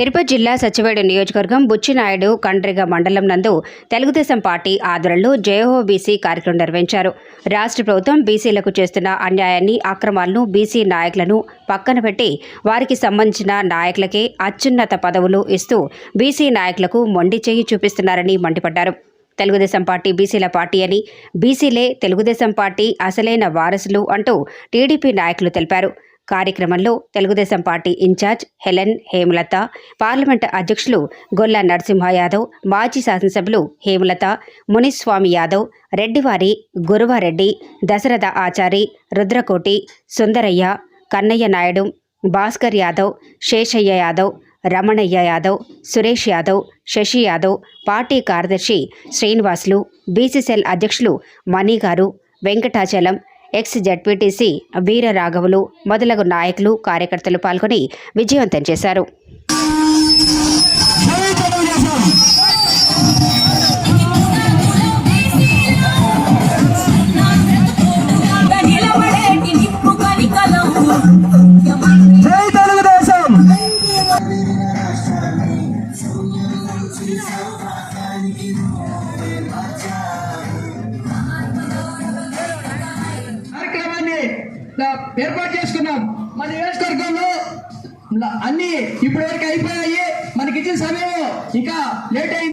తిరుపతి జిల్లా సచివేడు నియోజకవర్గం బుచ్చినాయుడు కండ్రిగ మండలం నందు తెలుగుదేశం పార్టీ ఆధ్వర్యంలో జయహో బీసీ కార్యక్రమం నిర్వహించారు. రాష్ట్ర ప్రభుత్వం బీసీలకు చేస్తున్న అన్యాయాన్ని అక్రమాలను బీసీ నాయకులను పక్కన పెట్టి వారికి సంబంధించిన నాయకులకే అత్యున్నత పదవులు ఇస్తూ బీసీ నాయకులకు మొండి చేయి చూపిస్తున్నారని మండిపడ్డారు. తెలుగుదేశం పార్టీ బీసీల పార్టీ అని బీసీలే తెలుగుదేశం పార్టీ అసలైన వారసులు అంటూ టీడీపీ నాయకులు తెలిపారు. కార్యక్రమంలో Telugu Desam party incharge Helen Hemalatha parliament అధ్యక్షులు గొల్ల నరసింహ యాదవ్ మాజీ శాసనసభ్యులు హేమలత మునిస్వామి యాదవ్ రెడ్డివారి గురువారెడ్డి దశరథ ఆచారి రుద్రకోటి సుందరయ్య కన్నయ్య నాయుడు భాస్కర్ యాదవ్ శేషయ్య యాదవ్ రమణయ్య యాదవ్ సురేష్ యాదవ్ శశి యాదవ్ పార్టీ కార్యదర్శి శ్రీనివాసులు బీసీసీఎల్ అధ్యక్షులు మణి గారు వెంకటాచలం ఎక్స్ జడ్పీటీసీ వీర రాఘవులు మొదలగు నాయకులు కార్యకర్తలు పాల్గొని విజయవంతం చేశారు ఏర్పాటు చేసుకున్నాం. మన నియోజకవర్గంలో అన్ని ఇప్పటివరకు అయిపోయాయి. మనకి ఇచ్చిన సమయం ఇంకా లేట్ అయింది.